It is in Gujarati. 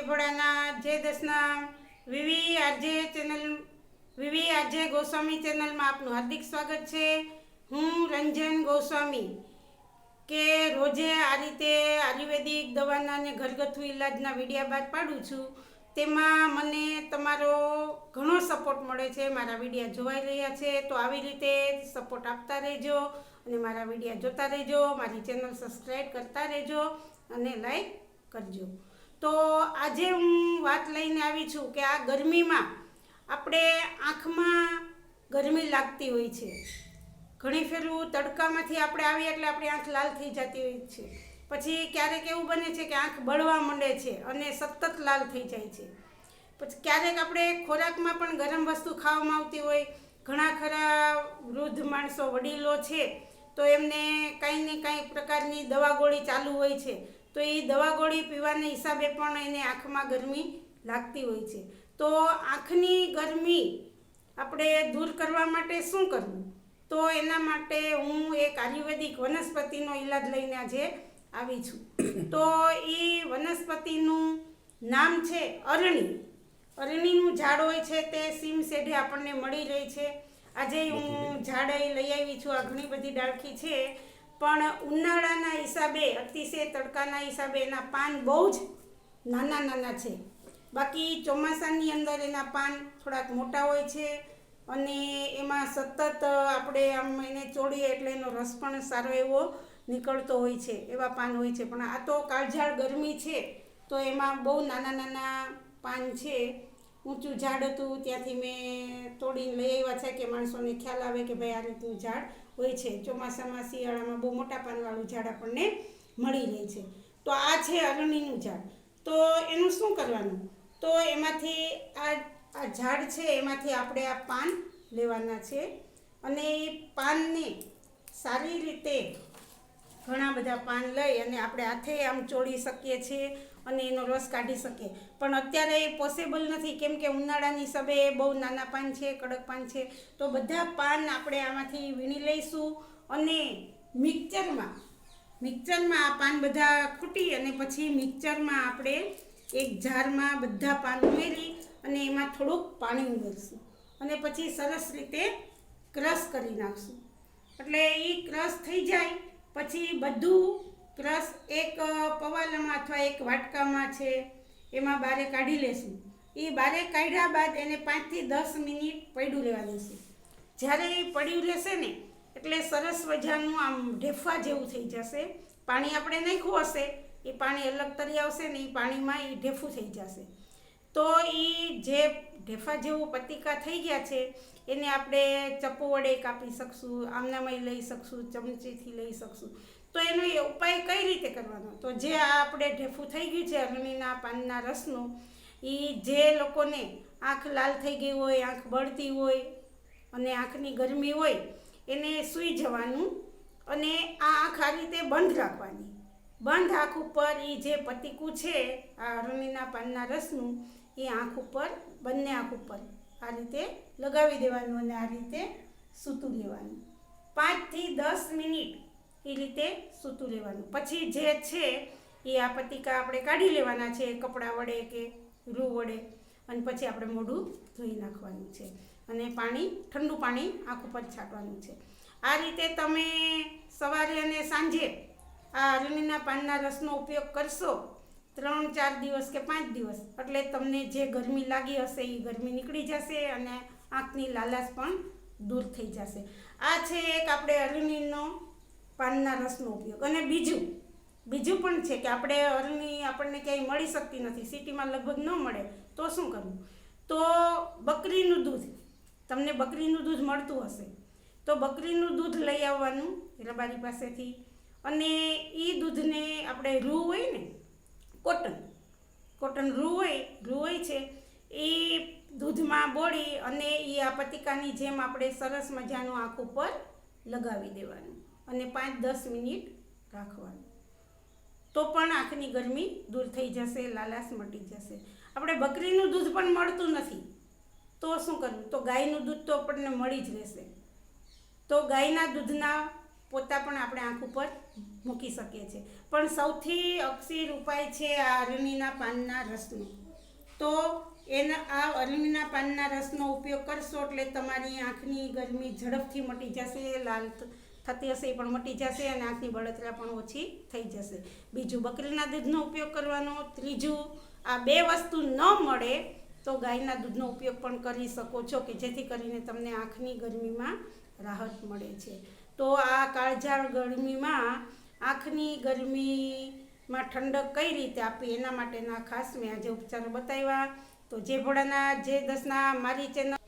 જય ભોળાનાથ જય દસના Vivi RJ channel, Vivi RJ Goswami ચેનલમાં આપનું હાર્દિક સ્વાગત છે. હું રંજન ગોસ્વામી, કે રોજે આ રીતે આયુર્વેદિક દવાના અને ઘરગથ્થુ ઇલાજના વિડીયા બાદ પાડું છું. તેમાં મને તમારો ઘણો સપોર્ટ મળે છે. મારા વિડીયા જોવાઈ રહ્યા છે. તો આવી રીતે સપોર્ટ આપતા રહેજો અને મારા વિડીયા જોતા રહેજો. મારી ચેનલ સબસ્ક્રાઈબ કરતા રહેજો અને લાઈક કરજો. તો આજે હું વાત લઈને આવી છું કે આ ગરમીમાં આપણે આંખમાં ગરમી લાગતી હોય છે. ઘણી ફેરું તડકામાંથી આપણે આવીએ એટલે આપણી આંખ લાલ થઈ જતી હોય છે. પછી ક્યારેક એવું બને છે કે આંખ બળવા માંડે છે અને સતત લાલ થઈ જાય છે. પછી ક્યારેક આપણે ખોરાકમાં પણ ગરમ વસ્તુ ખાવામાં આવતી હોય, ઘણા ખરા વૃદ્ધ માણસો વડીલો છે, તો એમને કાંઈ ને કાંઈ પ્રકારની દવા ગોળી ચાલુ હોય છે. તો એ દવા ગોળી પીવાના હિસાબે પણ એને આંખમાં ગરમી લાગતી હોય છે. તો આંખની ગરમી આપણે દૂર કરવા માટે શું કરવું? તો એના માટે હું એક આયુર્વેદિક વનસ્પતિનો ઈલાજ લઈને આજે આવી છું. તો એ વનસ્પતિનું નામ છે અરણી. અરણીનું ઝાડ હોય છે તે સીમ શેઢે આપણને મળી રહે છે. આજે હું ઝાડ લઈ આવી છું. આ ઘણી બધી ડાળખી છે. પણ ઉનાળાના હિસાબે, અતિશય તડકાના હિસાબે એના પાન બહુ જ નાના નાના છે. બાકી ચોમાસાની અંદર એના પાન થોડાક મોટા હોય છે અને એમાં સતત આપણે આમ એને ચોળીએ એટલે એનો રસ પણ સારો એવો નીકળતો હોય છે, એવા પાન હોય છે. પણ આ તો કાળઝાળ ગરમી છે, તો એમાં બહુ નાના નાના પાન છે. ઊંચું ઝાડ હતું, ત્યાંથી મેં તોડીને લઈ આવ્યા છે કે માણસોને ખ્યાલ આવે કે ભાઈ આ રીતનું ઝાડ હોય છે. ચોમાસામાં શિયાળામાં બહુ મોટા પાનવાળું ઝાડ આપણને મળી રહે છે. તો આ છે અરણીનું ઝાડ. તો એનું શું કરવાનું? તો એમાંથી આ આ ઝાડ છે, એમાંથી આપણે આ પાન લેવાના છે. અને એ પાનને સારી રીતે ઘણા બધા પાન લઈ અને આપણે હાથે આમ ચોળી શકીએ છીએ. અને એનો રસ કાઢી શકીએ પણ અત્યારે એ પોસિબલ નથી. કેમ કે ઉનાળાની હિસાબે બહુ નાના પાન છે, કડક પાન છે. તો બધા પાન આપણે આમાંથી વીણી લઈશું અને મિક્સરમાં મિક્સરમાં આ પાન બધા ખૂટી અને પછી મિક્સરમાં આપણે એક જારમાં બધા પાન ઉમેરી અને એમાં થોડુંક પાણી ઉમેરીશું. અને પછી સરસ રીતે ક્રશ કરી નાખશું. એટલે એ ક્રશ થઈ જાય, પછી બધું ક્રશ એક પવાલામાં અથવા એક વાટકામાં છે, એમાં બારે કાઢી લેશું. એ બારે કાઢ્યા બાદ એને પાંચથી દસ મિનિટ પડ્યું રહેવા દેશું જ્યારે એ પડ્યું રહેશે ને, એટલે સરસ મજાનું આમ ઢેફા જેવું થઈ જશે. પાણી આપણે નાખ્યું હશે, એ પાણી અલગ તરી આવશે ને એ પાણીમાં એ ઢેફું થઈ જશે. તો એ જે ઢેફા જેવું પતિકા થઈ ગયા છે, એને આપણે ચપ્પુ વડે કાપી શકશું આમનામાં લઈ શકશું, ચમચીથી લઈ શકશું. તો એનો એ ઉપાય કઈ રીતે કરવાનો? તો જે આ આપણે ઢેફું થઈ ગયું છે, અરણીના પાનના રસનું એ જે લોકોને આંખ લાલ થઈ ગઈ હોય, આંખ બળતી હોય અને આંખની ગરમી હોય, એને સૂઈ જવાનું અને આ આંખ આ રીતે બંધ રાખવાની. બંધ આંખ ઉપર એ જે પતિકું છે, આ અરણીના પાનના રસનું એ આંખ ઉપર, બંને આંખ ઉપર આ રીતે લગાવી દેવાનું અને આ રીતે સૂતું લેવાનું. પાંચથી દસ મિનિટ એ રીતે સૂતું રહેવાનું. પછી જે છે એ આ પતિકા આપણે કાઢી લેવાના છે, કપડાં વડે કે રૂ વડે. અને પછી આપણે મોઢું ધોઈ નાખવાનું છે અને પાણી, ઠંડુ પાણી આંખ ઉપર છાંટવાનું છે. આ રીતે તમે સવારે અને સાંજે આ અરણીના પાનના રસનો ઉપયોગ કરશો ત્રણ, ચાર દિવસ કે પાંચ દિવસ. એટલે તમને જે ગરમી લાગી હશે એ ગરમી નીકળી જશે અને આંખની લાલાશ પણ દૂર થઈ જશે. આ છે એક આપણે અરણીનો પાનના રસનો ઉપયોગ. અને બીજું બીજું પણ છે કે આપણે અરણી આપણને ક્યાંય મળી શકતી નથી, સિટીમાં લગભગ ન મળે, તો શું કરવું? તો બકરીનું દૂધ, તમને બકરીનું દૂધ મળતું હશે, તો બકરીનું દૂધ લઈ આવવાનું રબારી પાસેથી. અને એ દૂધને આપણે રૂ હોય ને, કોટન કોટન રૂ હોય રૂ હોય છે, એ દૂધમાં બોળી અને એ આ પતિકાની જેમ આપણે સરસ મજાનું આંખ ઉપર લગાવી દેવાનું. અને પાંચ દસ મિનિટ રાખવાનું. તો પણ આંખની ગરમી દૂર થઈ જશે, લાલાશ મટી જશે. આપણે બકરીનું દૂધ પણ મળતું નથી. તો શું કરવું? તો ગાયનું દૂધ તો આપણને મળી જ રહેશે. તો ગાયના દૂધના પોતા પણ આપણે આંખ ઉપર મૂકી શકીએ છીએ. પણ સૌથી અક્ષીર ઉપાય છે આ અરણીના પાનના રસનો. તો એના, આ અરણીના પાનના રસનો ઉપયોગ કરશો એટલે તમારી આંખની ગરમી ઝડપથી મટી જશે, લાલ થતી હશે એ પણ મટી જશે અને આંખની બળતરા પણ ઓછી થઈ જશે. બીજું બકરીના દૂધનો ઉપયોગ કરવાનો, ત્રીજું આ બે વસ્તુ ન મળે તો ગાયના દૂધનો ઉપયોગ પણ કરી શકો છો કે જેથી કરીને તમને આંખની ગરમીમાં રાહત મળે છે. તો આ કાળઝાળ ગરમીમાં આંખની ગરમીમાં ઠંડક કઈ રીતે આપવી? એના માટેના ખાસ મેં આજે ઉપચારો બતાવ્યા. તો જે ભોળાના, જે દસના, મારી ચેનલ